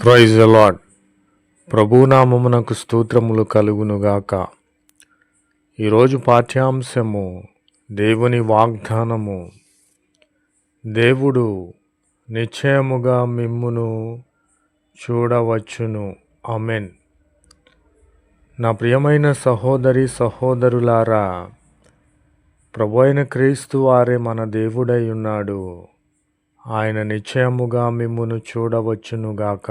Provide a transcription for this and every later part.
క్రైజ్ అలాడ్ ప్రభునామమునకు స్తోత్రములు కలుగునుగాక. ఈరోజు పాఠ్యాంశము దేవుని వాగ్దానము. దేవుడు నిశ్చయముగా మిమ్మును చూడవచ్చును. అమెన్ నా ప్రియమైన సహోదరి సహోదరులారా ప్రభు అయిన క్రీస్తు వారే మన దేవుడై ఉన్నాడు. ఆయన నిశ్చయముగా మిమ్మును చూడవచ్చునుగాక.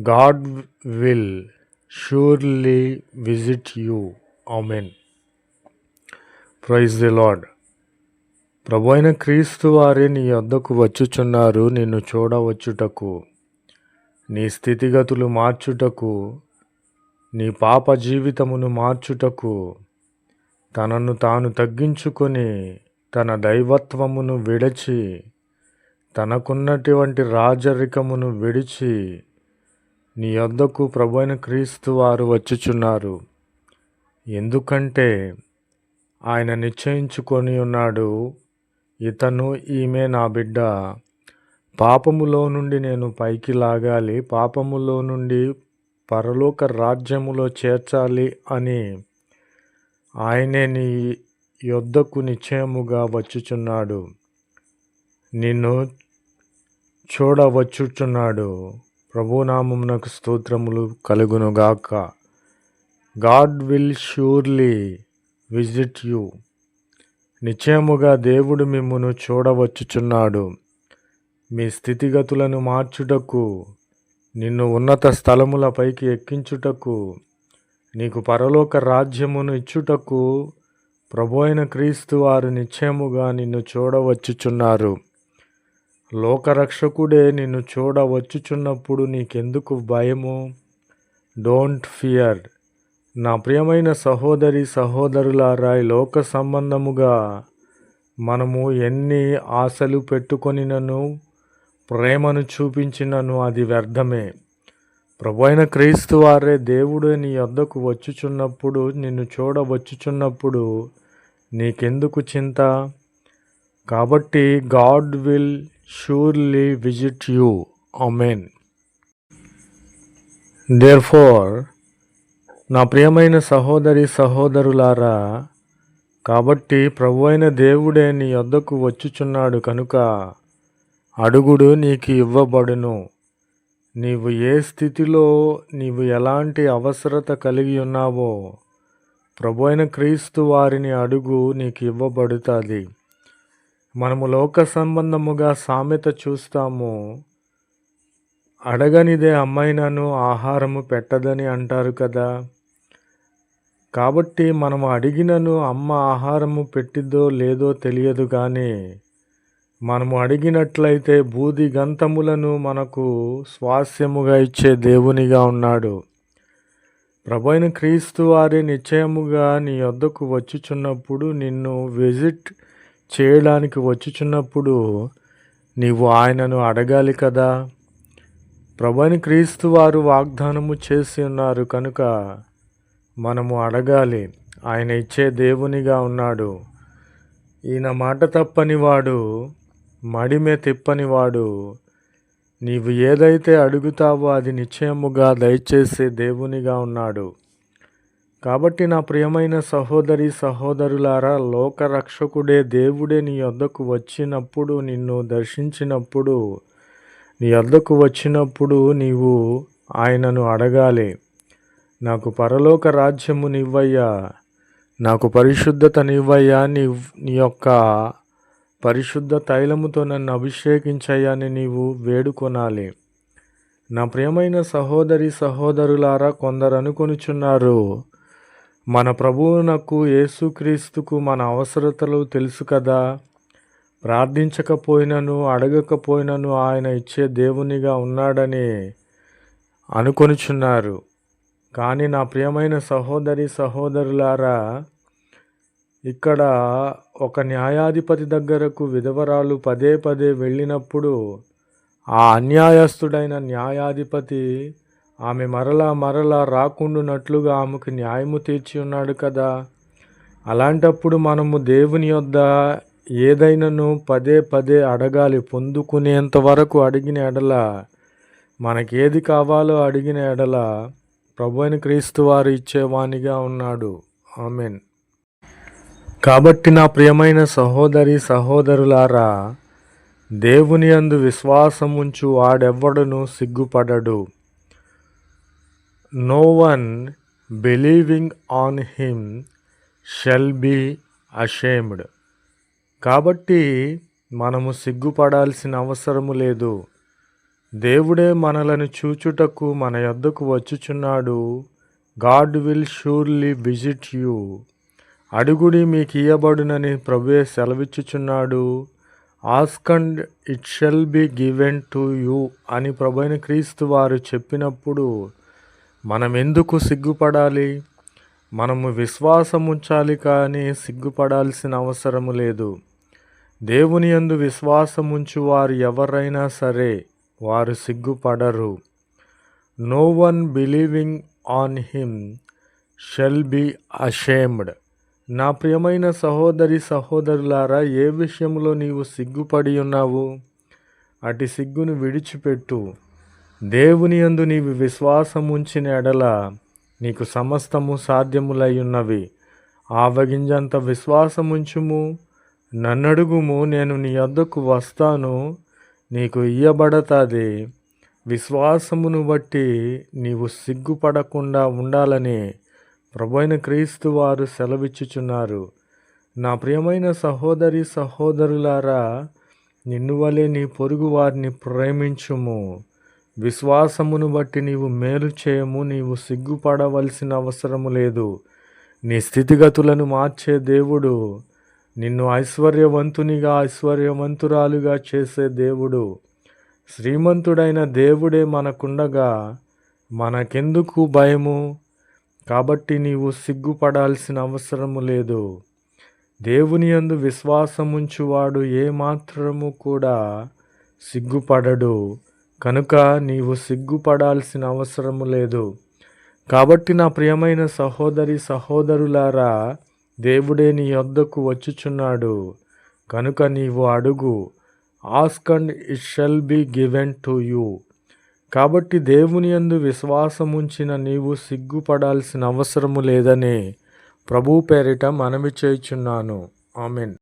God will surely visit you. Amen. Praise the Lord ప్రభు అయిన క్రీస్తు వారి నీ వద్దకు వచ్చుచున్నారు నిన్ను చూడవచ్చుటకు. నీ స్థితిగతులు మార్చుటకు నీ పాప జీవితమును మార్చుటకు తనను తాను తగ్గించుకొని తన దైవత్వమును విడిచి తనకున్నటువంటి రాజరికమును విడిచి నీ వద్దకు ప్రభైన క్రీస్తు వారు వచ్చుచున్నారు. ఎందుకంటే ఆయన నిశ్చయించుకొని ఉన్నాడు ఇతను ఈమె నా బిడ్డ. పాపములో నుండి నేను పైకి లాగాలి పాపములో నుండి పరలోక రాజ్యములో చేర్చాలి అని ఆయనే నీ యొద్దకు నిశ్చయముగా వచ్చుచున్నాడు. నిన్ను చూడవచ్చుచున్నాడు. ప్రభునామమునకు స్తోత్రములు కలుగునుగాక. God will surely visit you. నిశ్చయముగా దేవుడు మిమ్మును చూడవచ్చుచున్నాడు. మీ స్థితిగతులను మార్చుటకు నిన్ను ఉన్నత స్థలములపైకి ఎక్కించుటకు నీకు పరలోక రాజ్యమును ఇచ్చుటకు ప్రభు అయిన క్రీస్తు వారు నిశ్చయముగా నిన్ను చూడవచ్చుచున్నారు. లోకరక్షకుడే నిన్ను చూడవచ్చుచున్నప్పుడు నీకెందుకు భయము? డోంట్ ఫియర్ నా ప్రియమైన సహోదరి సహోదరులారా లోక సంబంధముగా మనము ఎన్ని ఆశలు పెట్టుకొనినను ప్రేమను చూపించినను అది వ్యర్థమే. ప్రభు అయిన క్రీస్తు వారే దేవుడు నీ వద్దకు వచ్చుచున్నప్పుడు నిన్ను చూడవచ్చుచున్నప్పుడు నీకెందుకు చింత? కాబట్టి God will surely visit you. Amen therefore నా ప్రియమైన సహోదరి సహోదరులారా కాబట్టి ప్రభు అయిన దేవుడే నీ వద్దకు వచ్చుచున్నాడు కనుక అడుగుడు నీకు ఇవ్వబడును. నీవు ఏ స్థితిలో నీవు ఎలాంటి అవసరత కలిగి ఉన్నావో ప్రభు అయిన క్రీస్తు వారిని అడుగు నీకు ఇవ్వబడుతుంది. మనము లోక సంబంధముగా సామెత చూస్తాము. అడగనిదే అమ్మాయినను ఆహారము పెట్టదని అంటారు కదా. కాబట్టి మనము అడిగినను అమ్మ ఆహారము పెట్టిద్దో లేదో తెలియదు కానీ మనము అడిగినట్లయితే బూది గంతములను మనకు స్వాస్యముగా ఇచ్చే దేవునిగా ఉన్నాడు. ప్రభైన క్రీస్తు వారి నిశ్చయముగా నీ వద్దకు వచ్చుచున్నప్పుడు నిన్ను విజిట్ చేయడానికి వచ్చుచున్నప్పుడు నీవు ఆయనను అడగాలి కదా. ప్రభైన క్రీస్తు వారు వాగ్దానము చేసి ఉన్నారు కనుక మనము అడగాలి. ఆయన ఇచ్చే దేవునిగా ఉన్నాడు. ఈయన మాట తప్పని వాడు మడిమే తిప్పనివాడు. నీవు ఏదైతే అడుగుతావో అది నిశ్చయముగా దయచేసే దేవునిగా ఉన్నాడు. కాబట్టి నా ప్రియమైన సహోదరి సహోదరులారా లోకరక్షకుడే దేవుడే నీ వద్దకు వచ్చినప్పుడు నిన్ను దర్శించినప్పుడు నీ వద్దకు వచ్చినప్పుడు నీవు ఆయనను అడగాలి. నాకు పరలోక రాజ్యము నివ్వయ్యా నాకు పరిశుద్ధతనివ్వయ్యా. నీ నీ యొక్క పరిశుద్ధ తైలముతో నన్ను అభిషేకించయ్యని నీవు వేడుకొనాలి. నా ప్రియమైన సహోదరి సహోదరులారా కొందరు అనుకొనుచున్నారు మన ప్రభువునకు యేసుక్రీస్తుకు మన అవసరతలు తెలుసు కదా. ప్రార్థించకపోయినను అడగకపోయినను ఆయన ఇచ్చే దేవునిగా ఉన్నాడని అనుకొనుచున్నారు. కానీ నా ప్రియమైన సహోదరి సహోదరులారా ఇక్కడ ఒక న్యాయాధిపతి దగ్గరకు విధవరాలు పదే పదే వెళ్ళినప్పుడు ఆ అన్యాయస్తుడైన న్యాయాధిపతి ఆమె మరలా మరలా రాకుండునట్లుగా ఆమెకు న్యాయము తీర్చి ఉన్నాడు కదా. అలాంటప్పుడు మనము దేవుని యొద్ద ఏదైనాను పదే పదే అడగాలి. పొందుకునేంత వరకు అడిగిన ఎడల మనకి ఏది కావాలో అడిగిన ఎడల ప్రభు అయిన క్రీస్తు వారు ఇచ్చేవానిగా ఉన్నాడు. ఆమెన్. కాబట్టి నా ప్రియమైన సహోదరి సహోదరులారా దేవుని అందు విశ్వాసముంచు వాడెవ్వడును సిగ్గుపడడు. No one believing on him shall be ashamed కాబట్టి మనము సిగ్గుపడాల్సిన అవసరము లేదు. దేవుడే మనలను చూచుటకు మన యొద్దకు వచ్చుచున్నాడు. God will surely visit you అడుగుడి మీకు ఇయ్యబడునని ప్రభువే సెలవిచ్చుచున్నాడు. Ask and it shall be given to you అని ప్రభైన క్రీస్తు వారు చెప్పినప్పుడు మనం ఎందుకు సిగ్గుపడాలి? మనము విశ్వాసం ఉంచాలి కానీ సిగ్గుపడాల్సిన అవసరము లేదు. దేవుని యందు విశ్వాసముంచు వారు ఎవరైనా సరే వారు సిగ్గుపడరు. No one believing on him shall be ashamed నా ప్రియమైన సహోదరి సహోదరులారా ఏ విషయంలో నీవు సిగ్గుపడి ఉన్నావు? అటు సిగ్గును విడిచిపెట్టు. దేవుని యందు నీవు విశ్వాసం ఉంచిన ఎడల నీకు సమస్తము సాధ్యములై ఉన్నవి. ఆవగింజంత విశ్వాసముంచుము. నన్నడుగుము నేను నీ వద్దకు వస్తాను. నీకు ఇయ్యబడతాది. విశ్వాసమును బట్టి నీవు సిగ్గుపడకుండా ఉండాలని ప్రభైన క్రీస్తు వారు సెలవిచ్చుచున్నారు. నా ప్రియమైన సహోదరి సహోదరులారా నిన్ను వలె నీ పొరుగు వారిని ప్రేమించుము. విశ్వాసమును బట్టి నీవు మేలు చేయము నీవు సిగ్గుపడవలసిన అవసరము లేదు. నీ స్థితిగతులను మార్చే దేవుడు నిన్ను ఐశ్వర్యవంతునిగా ఐశ్వర్యవంతురాలుగా చేసే దేవుడు. శ్రీమంతుడైన దేవుడే మనకుండగా మనకెందుకు భయము? కాబట్టి నీవు సిగ్గుపడాల్సిన అవసరము లేదు. దేవుని యందు విశ్వాసముంచువాడు ఏమాత్రము కూడా సిగ్గుపడడు. కనుక నీవు సిగ్గుపడాల్సిన అవసరము లేదు. కాబట్టి నా ప్రియమైన సహోదరి సహోదరులారా దేవుడే నీ వద్దకు వచ్చుచున్నాడు. కనుక నీవు అడుగు. Ask and it shall be given to you కాబట్టి దేవుని యందు విశ్వాసముంచిన నీవు సిగ్గుపడాల్సిన అవసరము లేదని ప్రభు పేరిట మనవి చేయుచున్నాను. ఆమెన్.